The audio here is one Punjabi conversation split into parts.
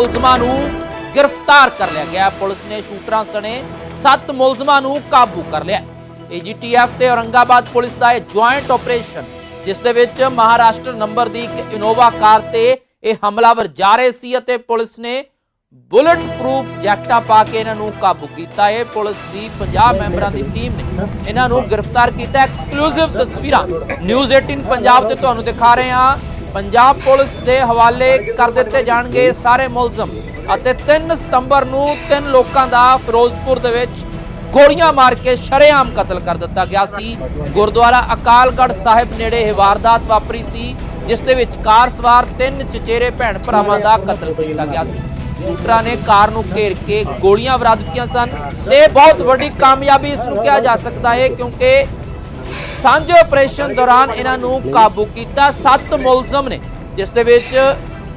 ਮੁਲਜ਼ਮਾਂ ਨੂੰ ਗ੍ਰਿਫਤਾਰ ਕਰ ਲਿਆ ਗਿਆ। ਪੁਲਿਸ ਨੇ ਸ਼ੂਟਰਾਂ ਸਣੇ 7 ਮੁਲਜ਼ਮਾਂ ਨੂੰ ਕਾਬੂ ਕਰ ਲਿਆ। ਏਜੀਟੀਐਫ ਤੇ ਔਰੰਗਾਬਾਦ ਪੁਲਿਸ ਦਾ ਇਹ ਜੁਆਇੰਟ ਆਪਰੇਸ਼ਨ ਜਿਸ ਦੇ ਵਿੱਚ ਮਹਾਰਾਸ਼ਟਰ ਨੰਬਰ ਦੀ ਇੱਕ ਇਨੋਵਾ ਕਾਰ ਤੇ ਇਹ ਹਮਲਾਵਰ ਜਾ ਰਹੇ ਸੀ ਅਤੇ ਪੁਲਿਸ ਨੇ ਬੁਲਟ ਪ੍ਰੂਫ ਜੈਕਟਾ ਪਾ ਕੇ ਇਹਨਾਂ ਨੂੰ ਕਾਬੂ ਕੀਤਾ। ਹੈ ਪੁਲਿਸ ਦੀ 50 ਮੈਂਬਰਾਂ ਦੀ ਟੀਮ ਨੇ ਇਹਨਾਂ ਨੂੰ ਗ੍ਰਿਫਤਾਰ ਕੀਤਾ। ਐਕਸਕਲੂਸਿਵ ਤਸਵੀਰਾਂ। ਨਿਊਜ਼ 18 ਪੰਜਾਬ ਤੇ ਤੁਹਾਨੂੰ ਦਿਖਾ ਰਹੇ ਹਾਂ। ਪੰਜਾਬ ਪੁਲਿਸ ਦੇ ਹਵਾਲੇ ਕਰ ਦਿੱਤੇ ਜਾਣਗੇ ਸਾਰੇ ਮੁਲਜ਼ਮ ਅਤੇ 3 ਸਤੰਬਰ ਨੂੰ ਤਿੰਨ ਲੋਕਾਂ ਦਾ ਫਿਰੋਜ਼ਪੁਰ ਦੇ ਵਿੱਚ ਗੋਲੀਆਂ ਮਾਰ ਕੇ ਸ਼ਰੇਆਮ ਕਤਲ ਕਰ ਦਿੱਤਾ ਗਿਆ ਸੀ। ਗੁਰਦੁਆਰਾ ਅਕਾਲਗੜ੍ਹ ਸਾਹਿਬ ਨੇੜੇ ਇਹ ਵਾਰਦਾਤ ਵਾਪਰੀ ਸੀ, ਜਿਸ ਦੇ ਵਿੱਚ ਕਾਰ ਸਵਾਰ ਤਿੰਨ ਚਚੇਰੇ ਭੈਣ ਭਰਾਵਾਂ ਦਾ ਕਤਲ ਕੀਤਾ ਗਿਆ ਸੀ। ਸ਼ੂਟਰਾਂ ਨੇ ਕਾਰ ਨੂੰ ਘੇਰ ਕੇ ਗੋਲੀਆਂ ਵਰਾ ਦਿੱਤੀਆਂ ਸਨ ਤੇ ਬਹੁਤ ਵੱਡੀ ਕਾਮਯਾਬੀ ਇਸ ਨੂੰ ਕਿਹਾ ਜਾ ਸਕਦਾ ਹੈ ਕਿਉਂਕਿ ਸਾਂਝੇ ਆਪਰੇਸ਼ਨ ਦੌਰਾਨ ਇਹਨਾਂ ਨੂੰ ਕਾਬੂ ਕੀਤਾ। ਸੱਤ ਮੁਲਜ਼ਮ ਨੇ, ਜਿਸ ਦੇ ਵਿੱਚ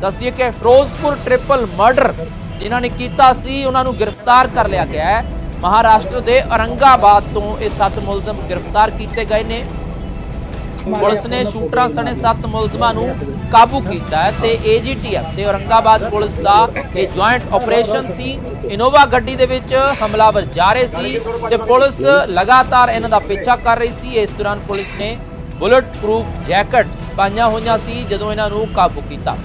ਦੱਸਦੀਏ ਕਿ ਫਿਰੋਜ਼ਪੁਰ ਟ੍ਰਿਪਲ ਮਰਡਰ ਜਿਨ੍ਹਾਂ ਨੇ ਕੀਤਾ ਸੀ, ਉਹਨਾਂ ਨੂੰ ਗ੍ਰਿਫਤਾਰ ਕਰ ਲਿਆ ਗਿਆ ਹੈ। ਮਹਾਰਾਸ਼ਟਰ ਦੇ ਔਰੰਗਾਬਾਦ ਤੋਂ ਇਹ ਸੱਤ ਮੁਲਜ਼ਮ ਗ੍ਰਿਫਤਾਰ ਕੀਤੇ ਗਏ ਨੇ। ਪੁਲਿਸ ਨੇ ਸ਼ੂਟਰਾਂ ਸਣੇ ਸੱਤ ਮੁਲਜ਼ਮਾਂ ਨੂੰ ਕਾਬੂ ਕੀਤਾ ਹੈ ਤੇ ਏਜੀਟੀਐਫ ਤੇ ਔਰੰਗਾਬਾਦ ਪੁਲਿਸ ਦਾ ਇਹ ਜੁਆਇੰਟ ਆਪਰੇਸ਼ਨ ਸੀ। ਇਨੋਵਾ ਗੱਡੀ ਦੇ ਵਿੱਚ ਹਮਲਾਵਰ ਜਾ ਰਹੇ ਸੀ ਤੇ ਪੁਲਿਸ ਲਗਾਤਾਰ ਇਹਨਾਂ ਦਾ ਪਿੱਛਾ ਕਰ ਰਹੀ ਸੀ। ਇਸ ਦੌਰਾਨ ਪੁਲਿਸ ਨੇ ਬੁਲਟ ਪ੍ਰੂਫ ਜੈਕਟਸ ਪਾਈਆਂ ਹੋਈਆਂ ਸੀ, ਜਦੋਂ ਇਹਨਾਂ ਨੂੰ ਕਾਬੂ ਕੀਤਾ।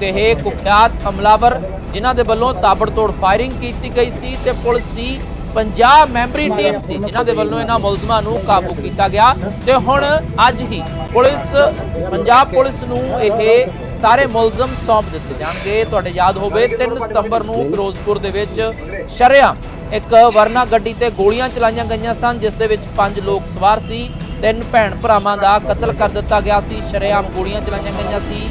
ਤੇ ਇਹ ਕੁਖਿਆਤ ਹਮਲਾਵਰ ਜਿਨ੍ਹਾਂ ਦੇ ਵੱਲੋਂ ਤਾਬੜਤੋੜ ਫਾਇਰਿੰਗ ਕੀਤੀ ਗਈ ਸੀ ਤੇ ਪੁਲਿਸ ਦੀ 50 ਮੈਂਬਰੀ ਟੀਮ ਸੀ, ਜਿਨ੍ਹਾਂ ਦੇ ਵੱਲੋਂ ਇਹਨਾਂ ਮੁਲਜ਼ਮਾਂ ਨੂੰ ਕਾਬੂ ਕੀਤਾ ਗਿਆ। ਤੇ ਹੁਣ ਅੱਜ ਹੀ ਪੁਲਿਸ, ਪੰਜਾਬ ਪੁਲਿਸ ਨੂੰ ਇਹ ਸਾਰੇ ਮੁਲਜ਼ਮ ਸੌਂਪ ਦਿੱਤੇ ਜਾਣਗੇ। ਤੁਹਾਡੇ ਯਾਦ ਹੋਵੇ 3 ਸਤੰਬਰ ਨੂੰ ਫਿਰੋਜ਼ਪੁਰ ਦੇ ਵਿੱਚ ਸ਼ਰੇਆਮ ਇੱਕ ਵਰਨਾ ਗੱਡੀ ਤੇ ਗੋਲੀਆਂ ਚਲਾਈਆਂ ਗਈਆਂ ਸਨ, ਜਿਸ ਦੇ ਵਿੱਚ ਪੰਜ ਲੋਕ ਸਵਾਰ ਸੀ। ਤਿੰਨ ਭੈਣ ਭਰਾਵਾਂ ਦਾ ਕਤਲ ਕਰ ਦਿੱਤਾ ਗਿਆ ਸੀ। ਸ਼ਰੇਆਮ ਗੋਲੀਆਂ ਚਲਾਈਆਂ ਗਈਆਂ ਸੀ।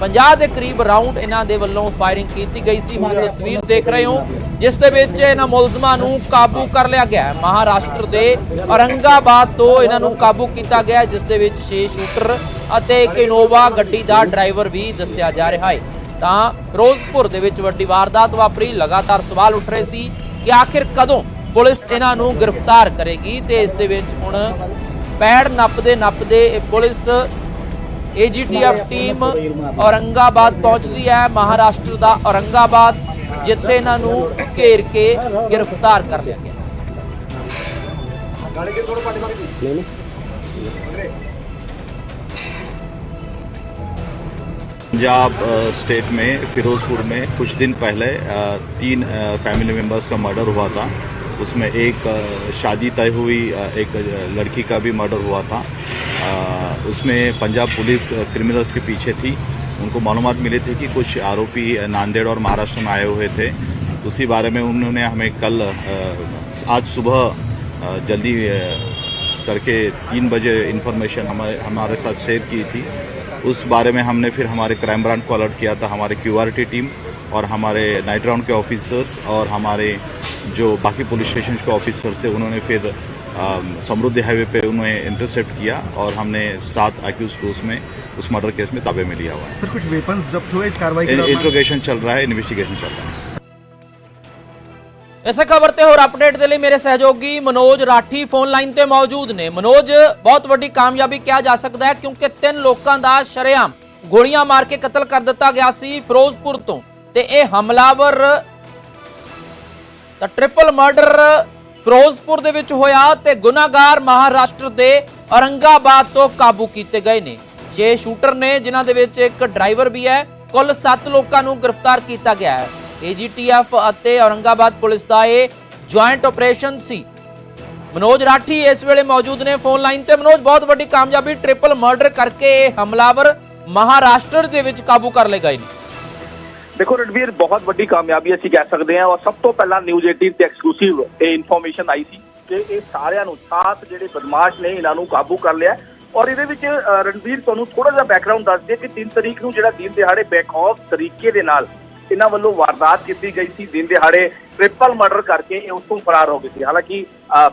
50 ਦੇ ਕਰੀਬ ਰਾਉਂਡ ਇਹਨਾਂ ਦੇ ਵੱਲੋਂ ਫਾਇਰਿੰਗ ਕੀਤੀ ਗਈ ਸੀ। ਹੁਣ ਤਸਵੀਰ ਦੇਖ ਰਹੇ ਹੋ ਜਿਸ ਦੇ ਵਿੱਚ ਇਹਨਾਂ ਮੁਲਜ਼ਮਾਂ ਨੂੰ ਕਾਬੂ ਕਰ ਲਿਆ ਗਿਆ ਹੈ। ਮਹਾਰਾਸ਼ਟਰ ਦੇ ਔਰੰਗਾਬਾਦ ਤੋਂ ਇਹਨਾਂ ਨੂੰ ਕਾਬੂ ਕੀਤਾ ਗਿਆ ਹੈ, ਜਿਸ ਦੇ ਵਿੱਚ 6 ਸ਼ੂਟਰ ਅਤੇ ਇੱਕ ਇਨੋਵਾ ਗੱਡੀ ਦਾ ਡਰਾਈਵਰ ਵੀ ਦੱਸਿਆ ਜਾ ਰਿਹਾ ਹੈ। ਤਾਂ ਫਿਰੋਜ਼ਪੁਰ ਦੇ ਵਿੱਚ ਵੱਡੀ ਵਾਰਦਾਤ ਵਾਪਰੀ। ਲਗਾਤਾਰ ਸਵਾਲ ਉੱਠ ਰਹੇ ਸੀ ਕਿ ਆਖਿਰ ਕਦੋਂ ਪੁਲਿਸ ਇਹਨਾਂ ਨੂੰ ਗ੍ਰਿਫਤਾਰ ਕਰੇਗੀ ਤੇ ਇਸ ਦੇ ਵਿੱਚ ਹੁਣ ਪੈੜ ਨੱਪਦੇ ਨੱਪਦੇ ਇਹ ਪੁਲਿਸ ਏਜੀਟੀਐਫ ਟੀਮ ਔਰੰਗਾਬਾਦ ਪਹੁੰਚਦੀ ਹੈ ਮਹਾਰਾਸ਼ਟਰ ਦਾ ਔਰੰਗਾਬਾਦ ਜਿੱਥੇ ਇਹਨਾਂ ਨੂੰ ਘੇਰ ਕੇ ਗ੍ਰਿਫਤਾਰ ਕਰ ਲਿਆ ਗਿਆ पंजाब अ, स्टेट में फिरोजपुर में कुछ दिन पहले अ, तीन अ, फैमिली मेंबर्स का मर्डर हुआ था उसमें एक अ, शादी तय हुई अ, एक अ, लड़की का भी मर्डर हुआ था अ, उसमें पंजाब पुलिस क्रिमिनल्स के पीछे थी। उनको मालूम मिले थे कि कुछ आरोपी नांदेड़ और महाराष्ट्र में आए हुए थे। उसी बारे में उन्होंने हमें कल आज सुबह जल्दी करके तीन बजे इन्फॉर्मेशन हमारे हमारे साथ शेयर की थी। उस बारे में हमने फिर हमारे क्राइम ब्रांच को अलर्ट किया था, हमारे क्यूआरटी टीम और हमारे नाइट राउंड के ऑफिसर्स और हमारे जो बाकी पुलिस स्टेशन के ऑफिसर्स थे, उन्होंने फिर समृद्धि हाईवे पे उन्हें इंटरसेप्ट किया और हमने सात एक्यूज को उसमें उस मर्डर केस में ताबे में लिया हुआ है सर कुछ वेपन्स जब्त हुए इस कार्रवाई के दौरान इंट्रोगेशन चल रहा है इन्वेस्टिगेशन चल रहा है ਇਸੇ ਖਬਰ ਤੇ ਹੋਰ ਅਪਡੇਟ ਦੇ ਲਈ ਮੇਰੇ ਸਹਿਯੋਗੀ ਮਨੋਜ ਰਾਠੀ ਫੋਨ ਲਾਈਨ ਤੇ ਮੌਜੂਦ ਨੇ ਮਨੋਜ ਬਹੁਤ ਵੱਡੀ ਕਾਮਯਾਬੀ ਕਿਹਾ ਜਾ ਸਕਦਾ ਹੈ ਕਿਉਂਕਿ ਤਿੰਨ ਲੋਕਾਂ ਦਾ ਸ਼ਰੇਆਮ ਗੋਲੀਆਂ ਮਾਰ ਕੇ ਕਤਲ ਕਰ ਦਿੱਤਾ ਗਿਆ ਸੀ ਫਿਰੋਜ਼ਪੁਰ ਤੋਂ ਤੇ ਇਹ ਹਮਲਾਵਰ ਤਾਂ ਟ੍ਰਿਪਲ ਮਰਡਰ ਫਿਰੋਜ਼ਪੁਰ ਦੇ ਵਿੱਚ ਹੋਇਆ ਤੇ ਗੁਨਾਹਗਾਰ ਮਹਾਰਾਸ਼ਟਰ ਦੇ ਔਰੰਗਾਬਾਦ ਤੋਂ ਕਾਬੂ ਕੀਤੇ ਗਏ ਨੇ। ਛੇ ਸ਼ੂਟਰ ਨੇ ਜਿਨ੍ਹਾਂ ਦੇ ਵਿੱਚ ਇੱਕ ਡਰਾਈਵਰ ਵੀ ਹੈ, ਕੁੱਲ 7 ਲੋਕਾਂ ਨੂੰ ਗ੍ਰਿਫਤਾਰ ਕੀਤਾ ਗਿਆ ਹੈ। ਏਜੀਟੀਐਫ ਅਤੇ ਔਰੰਗਾਬਾਦ ਪੁਲਿਸ ਦਾ ਇਹ ਜੁਆਇੰਟ ਆਪਰੇਸ਼ਨ ਸੀ। ਮਨੋਜ ਰਾਠੀ ਇਸ ਵੇਲੇ ਮੌਜੂਦ ਨੇ ਫੋਨ ਲਾਈਨ ਤੇ। ਮਨੋਜ, ਬਹੁਤ ਵੱਡੀ ਕਾਮਯਾਬੀ ਟ੍ਰਿਪਲ ਮਰਡਰ ਕਰਕੇ ਇਹ ਹਮਲਾਵਰ ਮਹਾਰਾਸ਼ਟਰ ਦੇ ਵਿੱਚ ਕਾਬੂ ਕਰ ਲਏ ਗਏ ਨੇ। ਦੇਖੋ ਰਣਵੀਰ ਬਹੁਤ ਵੱਡੀ ਕਾਮਯਾਬੀ ਅਸੀਂ ਕਹਿ ਸਕਦੇ ਹਾਂ ਔਰ ਸਭ ਤੋਂ ਪਹਿਲਾਂ ਨਿਊਜ਼ 18 ਤੇ ਐਕਸਕਲੂਸਿਵ ਇਹ ਇਨਫੋਰਮੇਸ਼ਨ ਆਈ ਸੀ ਕਿ ਇਹ ਸਾਰਿਆਂ ਨੂੰ ਸਾਤ ਜਿਹੜੇ ਬਦਮਾਸ਼ ਨੇ ਇਹਨਾਂ ਨੂੰ ਕਾਬੂ ਕਰ ਲਿਆ ਔਰ ਇਹਦੇ ਵਿੱਚ ਅ, ਰਣਵੀਰ ਤੁਹਾਨੂੰ ਥੋੜਾ ਜਿਹਾ ਬੈਕਗ੍ਰਾਉਂਡ ਦੱਸ ਦਈਏ ਕਿ 3 ਤਰੀਕ ਨੂੰ ਜਿਹੜਾ ਦਿਨ ਦਿਹਾੜੇ ਬੇਖੌਫ ਤਰੀਕੇ ਦੇ ਨਾਲ ਇਹਨਾਂ ਵੱਲੋਂ ਵਾਰਦਾਤ ਕੀਤੀ ਗਈ ਸੀ। ਦਿਨ ਦਿਹਾੜੇ ਟ੍ਰਿਪਲ ਮਰਡਰ ਕਰਕੇ ਇਹ ਉੱਥੋਂ ਫਰਾਰ ਹੋ ਗਏ ਸੀ। ਹਾਲਾਂਕਿ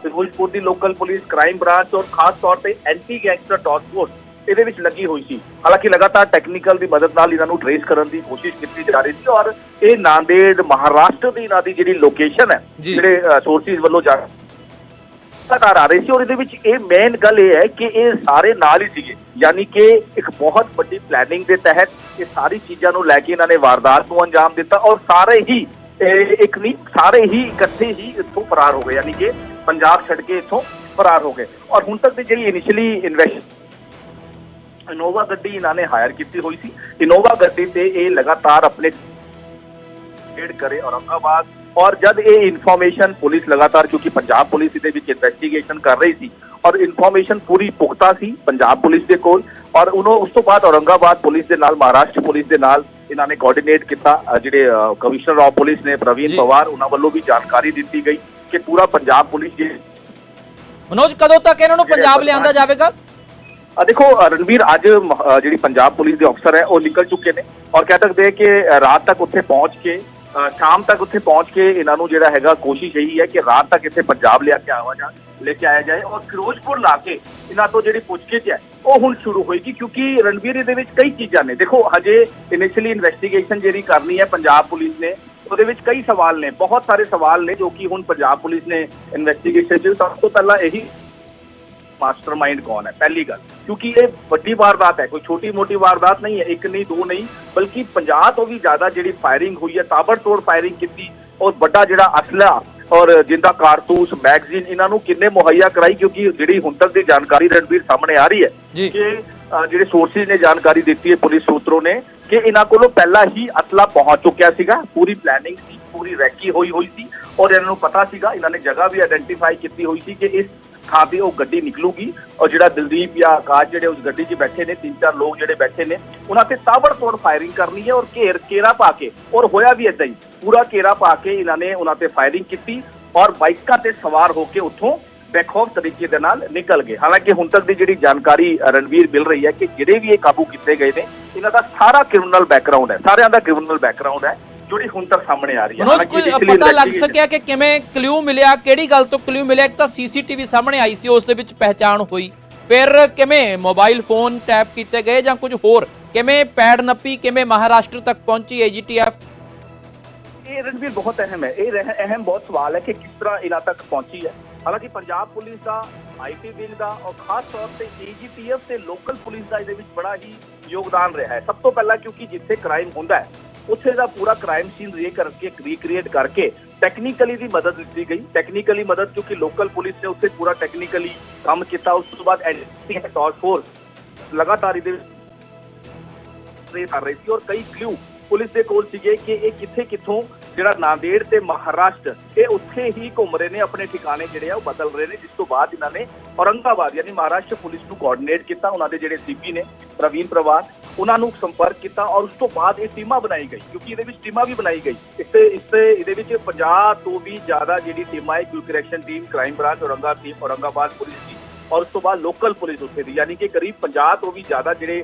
ਫਿਰੋਜ਼ਪੁਰ ਦੀ ਲੋਕਲ ਪੁਲਿਸ ਕ੍ਰਾਈਮ ਬ੍ਰਾਂਚ ਔਰ ਖਾਸ ਤੌਰ ਤੇ ਐਂਟੀ ਗੈਂਗਸਟਰ ਟਾਸਕ ਫੋਰਸ ਇਹਦੇ ਵਿੱਚ ਲੱਗੀ ਹੋਈ ਸੀ। ਹਾਲਾਂਕਿ ਲਗਾਤਾਰ ਟੈਕਨੀਕਲ ਦੀ ਮਦਦ ਨਾਲ ਇਹਨਾਂ ਨੂੰ ਟ੍ਰੇਸ ਕਰਨ ਦੀ ਕੋਸ਼ਿਸ਼ ਕੀਤੀ ਜਾ ਰਹੀ ਸੀ ਔਰ ਇਹ ਨਾਂਦੇੜ ਮਹਾਰਾਸ਼ਟਰ ਦੀ ਇਹਨਾਂ ਦੀ ਜਿਹੜੀ ਲੋਕੇਸ਼ਨ ਹੈ। ਜਿਹੜੇ ਸੋਰਸਿਸ ਵੱਲੋਂ ਜਾ ਲਗਾਤਾਰ ਆ ਰਹੇ ਸੀ ਔਰ ਇਹਦੇ ਵਿੱਚ ਇਹ ਮੇਨ ਗੱਲ ਇਹ ਹੈ ਕਿ ਇਹ ਸਾਰੇ ਨਾਲ ਹੀ ਸੀਗੇ। ਯਾਨੀ ਕਿ ਇੱਕ ਬਹੁਤ ਵੱਡੀ ਪਲੈਨਿੰਗ ਦੇ ਤਹਿਤ ਇਹ ਸਾਰੀ ਚੀਜ਼ਾਂ ਨੂੰ ਲੈ ਕੇ ਇਹਨਾਂ ਨੇ ਵਾਰਦਾਤ ਨੂੰ ਅੰਜਾਮ ਦਿੱਤਾ ਔਰ ਸਾਰੇ ਹੀ ਇੱਕ ਨਹੀਂ ਸਾਰੇ ਹੀ ਇਕੱਠੇ ਹੀ ਇੱਥੋਂ ਫਰਾਰ ਹੋ ਗਏ। ਯਾਨੀ ਕਿ ਪੰਜਾਬ ਛੱਡ ਕੇ ਇੱਥੋਂ ਫਰਾਰ ਹੋ ਗਏ। ਔਰ ਹੁਣ ਤੱਕ ਦੀ ਜਿਹੜੀ ਇਨੀਸ਼ੀਅਲੀ ਇਨਵੈਸਟ ਇਨੋਵਾ ਗੱਡੀ ਇਹਨਾਂ ਨੇ ਹਾਇਰ ਕੀਤੀ ਹੋਈ ਸੀ। ਇਨੋਵਾ ਗੱਡੀ ਤੇ ਇਹ ਲਗਾਤਾਰ ਆਪਣੇ ਰੇਡ ਕਰੇ ਔਰੰਗਾਬਾਦ। ਔਰ ਜਦ ਇਹ ਇਨਫੋਰਮੇਸ਼ਨ ਪੁਲਿਸ ਲਗਾਤਾਰ ਕਿਉਂਕਿ ਪੰਜਾਬ ਪੁਲਿਸ ਇਹਦੇ ਵਿੱਚ ਇਨਵੈਸਟੀਗੇਸ਼ਨ ਕਰ ਰਹੀ ਸੀ ਔਰ ਇਨਫੋਰਮੇਸ਼ਨ ਪੂਰੀ ਪੁਖਤਾ ਸੀ ਪੰਜਾਬ ਪੁਲਿਸ ਦੇ ਕੋਲ। ਔਰ ਉਹਨੂੰ ਉਸ ਤੋਂ ਬਾਅਦ ਔਰੰਗਾਬਾਦ ਪੁਲਿਸ ਦੇ ਨਾਲ ਮਹਾਰਾਸ਼ਟਰ ਪੁਲਿਸ ਦੇ ਨਾਲ ਇਹਨਾਂ ਨੇ ਕੋਆਰਡੀਨੇਟ ਕੀਤਾ। ਜਿਹੜੇ ਕਮਿਸ਼ਨਰ ਆਫ ਪੁਲਿਸ ਨੇ ਪ੍ਰਵੀਨ। ਪਵਾਰ ਉਹਨਾਂ ਵੱਲੋਂ ਵੀ ਜਾਣਕਾਰੀ ਦਿੱਤੀ ਗਈ ਕਿ ਪੂਰਾ ਪੰਜਾਬ ਪੁਲਿਸ ਜੇ ਮਨੋਜ ਕਦੋਂ ਤੱਕ ਇਹਨਾਂ ਨੂੰ ਪੰਜਾਬ ਲਿਆਂਦਾ ਜਾਵੇਗਾ? ਦੇਖੋ ਅ, ਰਣਵੀਰ ਅੱਜ ਜਿਹੜੀ ਪੰਜਾਬ ਪੁਲਿਸ ਦੇ ਅਫਸਰ ਹੈ ਉਹ ਨਿਕਲ ਚੁੱਕੇ ਨੇ ਔਰ ਕਹਿ ਸਕਦੇ ਕਿ ਰਾਤ ਤੱਕ ਉੱਥੇ ਪਹੁੰਚ ਕੇ ਸ਼ਾਮ ਤੱਕ ਉੱਥੇ ਪਹੁੰਚ ਕੇ ਇਹਨਾਂ ਨੂੰ ਜਿਹੜਾ ਹੈਗਾ ਕੋਸ਼ਿਸ਼ ਇਹੀ ਹੈ ਕਿ ਰਾਤ ਤੱਕ ਇੱਥੇ ਪੰਜਾਬ ਲਿਆ ਕੇ ਆਵਾ ਜਾ ਲੈ ਕੇ ਆਇਆ ਜਾਏ ਔਰ ਫਿਰੋਜ਼ਪੁਰ ਲਾ ਕੇ ਇਹਨਾਂ ਤੋਂ ਜਿਹੜੀ ਪੁੱਛਗਿੱਛ ਹੈ ਉਹ ਹੁਣ ਸ਼ੁਰੂ ਹੋਏਗੀ ਕਿਉਂਕਿ ਰਣਵੀਰ ਇਹਦੇ ਵਿੱਚ ਕਈ ਚੀਜ਼ਾਂ ਨੇ। ਦੇਖੋ ਹਜੇ ਇਨੀਸ਼ੀਅਲੀ ਇਨਵੈਸਟੀਗੇਸ਼ਨ ਜਿਹੜੀ ਕਰਨੀ ਹੈ ਪੰਜਾਬ ਪੁਲਿਸ ਨੇ ਉਹਦੇ ਵਿੱਚ ਕਈ ਸਵਾਲ ਨੇ ਬਹੁਤ ਸਾਰੇ ਸਵਾਲ ਨੇ ਜੋ ਕਿ ਹੁਣ ਪੰਜਾਬ ਪੁਲਿਸ ਨੇ ਇਨਵੈਸਟੀਗੇਸ਼ਨ 'ਚ। ਸਭ ਤੋਂ ਪਹਿਲਾਂ ਇਹੀ ਮਾਸਟਰਮਾਈਂਡ ਕੌਣ ਹੈ? ਪਹਿਲੀ ਗੱਲ। ਕਿਉਂਕਿ ਇਹ ਵੱਡੀ ਵਾਰਦਾਤ ਹੈ। ਕੋਈ ਛੋਟੀ ਮੋਟੀ ਵਾਰਦਾਤ ਨਹੀਂ ਹੈ। ਇੱਕ ਨਹੀਂ ਦੋ ਨਹੀਂ ਬਲਕਿ 50 ਤੋਂ ਵੀ ਜ਼ਿਆਦਾ ਜਿਹੜੀ ਫਾਇਰਿੰਗ ਹੋਈ ਹੈ ਤਾਬੜਤੋੜ ਫਾਇਰਿੰਗ ਕੀਤੀ ਔਰ ਵੱਡਾ ਜਿਹੜਾ ਅਸਲਾ ਔਰ ਜਿੰਦਾ ਕਾਰਤੂਸ ਮੈਗਜ਼ੀਨ ਇਹਨਾਂ ਨੂੰ ਕਿੰਨੇ ਮੁਹੱਈਆ ਕਰਾਈ ਕਿਉਂਕਿ ਜਿਹੜੀ ਹੁਣ ਤੱਕ ਦੀ ਜਾਣਕਾਰੀ ਰਣਵੀਰ ਸਾਹਮਣੇ ਆ ਰਹੀ ਹੈ ਕਿ ਜਿਹੜੇ ਸੋਰਸਿਸ ਨੇ ਜਾਣਕਾਰੀ ਦਿੱਤੀ ਹੈ ਪੁਲਿਸ ਸੂਤਰੋਂ ਨੇ ਕਿ ਇਹਨਾਂ ਕੋਲੋਂ ਪਹਿਲਾਂ ਹੀ ਅਸਲਾ ਪਹੁੰਚ ਚੁੱਕਿਆ ਸੀਗਾ। ਪੂਰੀ ਪਲੈਨਿੰਗ ਸੀ, ਪੂਰੀ ਰੈਕੀ ਹੋਈ ਹੋਈ ਸੀ ਔਰ ਇਹਨਾਂ ਨੂੰ ਪਤਾ ਸੀਗਾ, ਇਹਨਾਂ ਨੇ ਜਗ੍ਹਾ ਵੀ ਆਇਡੈਂਟੀਫਾਈ ਕੀਤੀ ਹੋਈ ਸੀ ਕਿ ਇਸ ਥਾਂ ਤੇ ਉਹ ਗੱਡੀ ਨਿਕਲੂਗੀ ਔਰ ਜਿਹੜਾ ਦਿਲਦੀਪ ਜਾਂ ਆਕਾਸ਼ ਜਿਹੜੇ ਉਸ ਗੱਡੀ 'ਚ ਬੈਠੇ ਨੇ, ਤਿੰਨ ਚਾਰ ਲੋਕ ਜਿਹੜੇ ਬੈਠੇ ਨੇ, ਉਹਨਾਂ ਤੇ ਤਾਬੜਤੋੜ ਫਾਇਰਿੰਗ ਕਰਨੀ ਹੈ ਔਰ ਘੇਰ ਕੇਰਾ ਪਾ ਕੇ ਔਰ ਹੋਇਆ ਵੀ ਇਦਾਂ ਹੀ। ਪੂਰਾ ਘੇਰਾ ਪਾ ਕੇ ਇਹਨਾਂ ਨੇ ਉਹਨਾਂ ਤੇ ਫਾਇਰਿੰਗ ਕੀਤੀ ਔਰ ਬਾਈਕਾਂ ਤੇ ਸਵਾਰ ਹੋ ਕੇ ਉੱਥੋਂ ਬੇਖੌਫ ਤਰੀਕੇ ਦੇ ਨਾਲ ਨਿਕਲ ਗਏ। ਹਾਲਾਂਕਿ ਹੁਣ ਤੱਕ ਦੀ ਜਿਹੜੀ ਜਾਣਕਾਰੀ ਰਣਵੀਰ ਮਿਲ ਰਹੀ ਹੈ ਕਿ ਜਿਹੜੇ ਵੀ ਇਹ ਕਾਬੂ ਕੀਤੇ ਗਏ ਨੇ ਇਹਨਾਂ ਦਾ ਸਾਰਾ ਕ੍ਰਿਮੀਨਲ ਬੈਕਗ੍ਰਾਉਂਡ ਹੈ। ਸਾਰਿਆਂ ਦਾ ਕ੍ਰਿਮੀਨਲ ਬੈਕਗ੍ਰਾਉਂਡ ਹੈ ਜਿਹੜੀ ਹੁਣ ਤੱਕ ਸਾਹਮਣੇ ਆ ਰਹੀ ਹੈ। initially ਪਤਾ ਲੱਗ ਸਕਿਆ ਕਿ ਕਿਵੇਂ ਕਲੂ ਮਿਲਿਆ ਕਿਹੜੀ ਗੱਲ ਤੋਂ ਕਲੂ ਮਿਲਿਆ? ਇੱਕ ਤਾਂ ਸੀਸੀਟੀਵੀ ਸਾਹਮਣੇ ਆਈ ਸੀ ਉਸ ਦੇ ਵਿੱਚ ਪਹਿਚਾਣ ਹੋਈ। ਫਿਰ ਕਿਵੇਂ ਮੋਬਾਈਲ ਫੋਨ ਟੈਪ ਕੀਤੇ ਗਏ ਜਾਂ ਕੁਝ ਹੋਰ? ਕਿਵੇਂ ਪੈਡ ਨੱਪੀ ਕਿਵੇਂ ਮਹਾਰਾਸ਼ਟਰ ਤੱਕ ਪਹੁੰਚੀ ਏਜੀਟੀਐਫ ਇਹ ਰਣਵੀਰ ਬਹੁਤ ਅਹਿਮ ਹੈ ਇਹ ਰਹਿ- ਅਹਿਮ ਬਹੁਤ ਸਵਾਲ ਹੈ ਕਿ ਕਿਸ ਤਰ੍ਹਾਂ ਇਹਨਾਂ ਤੱਕ ਪਹੁੰਚੀ ਹੈ ਹਾਲਾਂਕਿ ਪੰਜਾਬ ਪੁਲਿਸ ਦਾ ਆਈਟੀ ਵਿੰਗ ਦਾ ਔਰ ਖਾਸ ਤੌਰ ਤੇ ਏਜੀਪੀਐਫ ਤੇ ਲੋਕਲ ਪੁਲਿਸ ਦਾ ਇਹਦੇ ਵਿੱਚ ਬੜਾ ਹੀ ਯੋਗਦਾਨ ਰਿਹਾ ਹੈ ਸਭ ਤੋਂ ਪਹਿਲਾਂ ਕਿਉਂਕਿ ਜਿੱਥੇ ਕ੍ਰਾਈਮ ਹੁੰਦਾ ਹੈ ਉੱਥੇ ਦਾ ਪੂਰਾ ਕ੍ਰਾਈਮ ਸੀਨ ਰੀ ਕਰਕੇ ਰੀਕ੍ਰੀਏਟ ਕਰਕੇ ਟੈਕਨੀਕਲੀ ਦੀ ਮਦਦ ਦਿੱਤੀ ਗਈ ਟੈਕਨੀਕਲੀ ਮਦਦ ਕਿਉਂਕਿ ਲੋਕਲ ਪੁਲਿਸ ਨੇ ਉੱਥੇ ਪੂਰਾ ਟੈਕਨੀਕਲੀ ਕੰਮ ਕੀਤਾ ਉਸ ਤੋਂ ਬਾਅਦ ਐਨਟੀ ਟਾਸਕ ਫੋਰਸ ਲਗਾਤਾਰ ਇਹਦੇ ਟ੍ਰੇਸ ਕਰ ਰਹੀ ਸੀ ਔਰ ਕਈ ਕਲੂ ਪੁਲਿਸ ਦੇ ਕੋਲ ਸੀਗੇ ਕਿ ਇਹ ਕਿੱਥੇ ਕਿੱਥੋਂ ਜਿਹੜਾ ਨਾਂਦੇੜ ਤੇ ਮਹਾਰਾਸ਼ਟਰ, ਇਹ ਉੱਥੇ ਹੀ ਘੁੰਮ ਰਹੇ ਨੇ, ਆਪਣੇ ਠਿਕਾਣੇ ਜਿਹੜੇ ਆ ਉਹ ਬਦਲ ਰਹੇ ਨੇ, ਜਿਸ ਤੋਂ ਬਾਅਦ ਇਹਨਾਂ ਨੇ ਔਰੰਗਾਬਾਦ ਯਾਨੀ ਮਹਾਰਾਸ਼ਟਰ ਪੁਲਿਸ ਨੂੰ ਕੋਆਰਡੀਨੇਟ ਕੀਤਾ, ਉਹਨਾਂ ਦੇ ਜਿਹੜੇ ਸੀਪੀ ਨੇ, ਪ੍ਰਵੀਨ ਪ੍ਰਵਾਰ ਉਹਨਾਂ ਨੂੰ ਸੰਪਰਕ ਕੀਤਾ ਔਰ ਉਸ ਤੋਂ ਬਾਅਦ ਇਹ ਟੀਮਾਂ ਬਣਾਈ ਗਈ, ਕਿਉਂਕਿ ਇਹਦੇ ਵਿੱਚ ਟੀਮਾਂ ਵੀ ਬਣਾਈ ਗਈ। ਇਸ ਤੇ ਇਸ ਤੇ ਇਹਦੇ ਵਿੱਚ 50 ਤੋਂ ਵੀ ਜ਼ਿਆਦਾ ਜਿਹੜੀ ਟੀਮਾਂ ਹੈ quick reaction team crime branch ਔਰੰਗਾ team Aurangabad police ਦੀ ਔਰ ਉਸ ਤੋਂ ਬਾਅਦ ਲੋਕਲ ਪੁਲਿਸ ਉੱਥੇ ਦੀ, ਯਾਨੀ ਕਿ ਕਰੀਬ 50 ਤੋਂ ਵੀ ਜ਼ਿਆਦਾ ਜਿਹੜੇ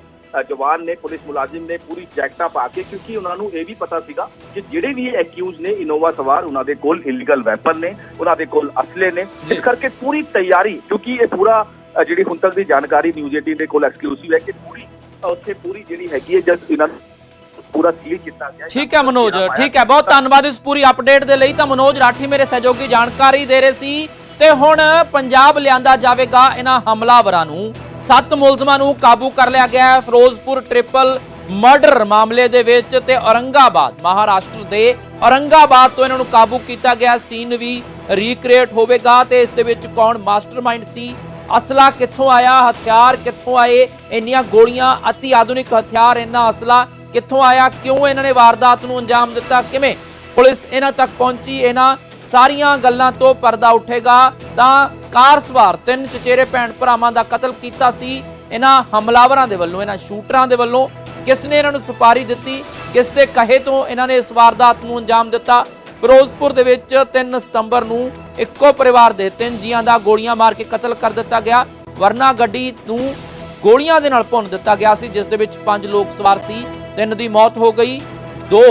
ਜਵਾਨ ਨੇ ਪੁਲਿਸ ਮੁਲਾਜ਼ਮ ਨੇ ਪੂਰੀ ਜੈਕਟਾਂ ਪਾ ਕੇ ਕਿਉਂਕਿ ਉਹਨਾਂ ਨੂੰ ਇਹ ਵੀ ਪਤਾ ਸੀਗਾ ਕਿ ਜਿਹੜੇ ਵੀ ਐਕਿਊਜ਼ ਨੇ ਇਨੋਵਾ ਸਵਾਰ ਉਹਨਾਂ ਦੇ ਕੋਲ ਇਲੀਗਲ ਵੈਪਨ ਨੇ ਉਹਨਾਂ ਦੇ ਕੋਲ ਅਸਲੇ ਨੇ। ਇਸ ਕਰਕੇ ਪੂਰੀ ਤਿਆਰੀ ਕਿਉਂਕਿ ਇਹ ਪੂਰਾ ਜਿਹੜੀ ਹੁਣ ਤੱਕ ਦੀ ਜਾਣਕਾਰੀ ਨਿਊਜ਼ 18 ਦੇ ਕੋਲ ਐਕਸਕਲੂਸਿਵ ਹੈ ਕਿ ਪੂਰੀ ਉੱਥੇ ਪੂਰੀ ਜਿਹੜੀ ਹੈਗੀ ਹੈ ਜਦ ਇਹਨਾਂ ਪੂਰਾ ਸੀਲ ਕੀਤਾ ਗਿਆ ਠੀਕ ਹੈ ਮਨੋਜ ਠੀਕ ਹੈ ਬਹੁਤ ਧੰਨਵਾਦ ਇਸ ਪੂਰੀ ਅਪਡੇਟ ਦੇ ਲਈ। ਤਾਂ ਮਨੋਜ ਰਾਠੀ ਮੇਰੇ ਸਹਿਯੋਗੀ ਜਾਣਕਾਰੀ ਦੇ ਰਹੇ ਸੀ। ਤੇ ਹੁਣ ਪੰਜਾਬ ਲਿਆਂਦਾ ਜਾਵੇਗਾ ਇਹਨਾਂ ਹਮਲਾਵਰਾਂ ਨੂੰ। ਸੱਤ ਮੁਲਜ਼ਮਾਂ ਨੂੰ ਕਾਬੂ ਕਰ ਲਿਆ ਗਿਆ ਹੈ। ਫਿਰੋਜ਼ਪੁਰ ਟ੍ਰਿਪਲ ਮਰਡਰ ਮਾਮਲੇ ਦੇ ਵਿੱਚ ਤੇ ਔਰੰਗਾਬਾਦ, ਮਹਾਰਾਸ਼ਟਰ ਦੇ ਔਰੰਗਾਬਾਦ ਤੋਂ ਇਹਨਾਂ ਨੂੰ ਕਾਬੂ ਕੀਤਾ ਗਿਆ। ਸੀਨ ਵੀ ਰੀਕ੍ਰੀਏਟ ਹੋਵੇਗਾ ਤੇ ਇਸ ਦੇ ਵਿੱਚ ਕੌਣ ਮਾਸਟਰਮਾਈਂਡ ਸੀ? ਅਸਲਾ ਕਿੱਥੋਂ ਆਇਆ? ਹਥਿਆਰ ਕਿੱਥੋਂ ਆਏ? ਇੰਨੀਆਂ ਗੋਲੀਆਂ, ਅਤੀ ਆਧੁਨਿਕ ਹਥਿਆਰ, ਇੰਨਾ ਅਸਲਾ ਕਿੱਥੋਂ ਆਇਆ? ਕਿਉਂ ਇਹਨਾਂ ਨੇ ਵਾਰਦਾਤ ਨੂੰ ਅੰਜਾਮ ਦਿੱਤਾ? ਕਿਵੇਂ ਪੁਲਿਸ ਇਹਨਾਂ ਤੱਕ ਪਹੁੰਚੀ? ਇਹਨਾਂ ਸਾਰੀਆਂ ਗੱਲਾਂ ਤੋਂ ਪਰਦਾ ਉੱਠੇਗਾ ਤਾਂ ਕਾਰ ਸਵਾਰ ਤਿੰਨ ਚਚੇਰੇ ਭੈਣ ਭਰਾਵਾਂ ਦਾ ਕਤਲ ਕੀਤਾ ਸੀ। ਇਹਨਾਂ ਹਮਲਾਵਰਾਂ ਦੇ ਵੱਲੋਂ, ਇਹਨਾਂ ਸ਼ੂਟਰਾਂ ਦੇ ਵੱਲੋਂ ਕਿਸ ਨੇ ਇਹਨਾਂ ਨੂੰ ਸੁਪਾਰੀ ਦਿੱਤੀ? ਕਿਸ ਦੇ ਕਹੇ ਤੋਂ ਇਹਨਾਂ ਨੇ ਇਸ ਵਾਰਦਾਤ ਨੂੰ ਅੰਜਾਮ ਦਿੱਤਾ? ਫਿਰੋਜ਼ਪੁਰ ਦੇ ਵਿੱਚ 3 ਸਤੰਬਰ ਨੂੰ ਇੱਕੋ ਪਰਿਵਾਰ ਦੇ ਤਿੰਨ ਜੀਆਂ ਦਾ ਗੋਲੀਆਂ ਮਾਰ ਕੇ ਕਤਲ ਕਰ ਦਿੱਤਾ ਗਿਆ। ਵਰਨਾ ਗੱਡੀ ਨੂੰ ਗੋਲੀਆਂ ਦੇ ਨਾਲ ਭੁੰਨ ਦਿੱਤਾ ਗਿਆ ਸੀ, ਜਿਸ ਦੇ ਵਿੱਚ ਪੰਜ ਲੋਕ ਸਵਾਰ ਸੀ, ਤਿੰਨ ਦੀ ਮੌਤ ਹੋ ਗਈ। ਦੋ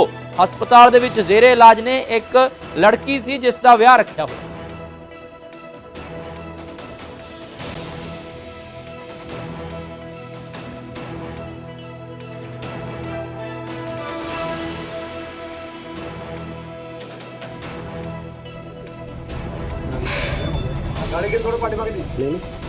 ਹਸਪਤਾਲ ਦੇ ਵਿੱਚ ਜ਼ੇਰੇ ਇਲਾਜ ਨੇ ਇੱਕ ਲੜਕੀ ਸੀ ਜਿਸ ਦਾ ਵਿਆਹ ਰੱਖਿਆ ਹੋਇਆ ਸੀ। गाड़ी ਨਹੀਂ ਨਹੀਂ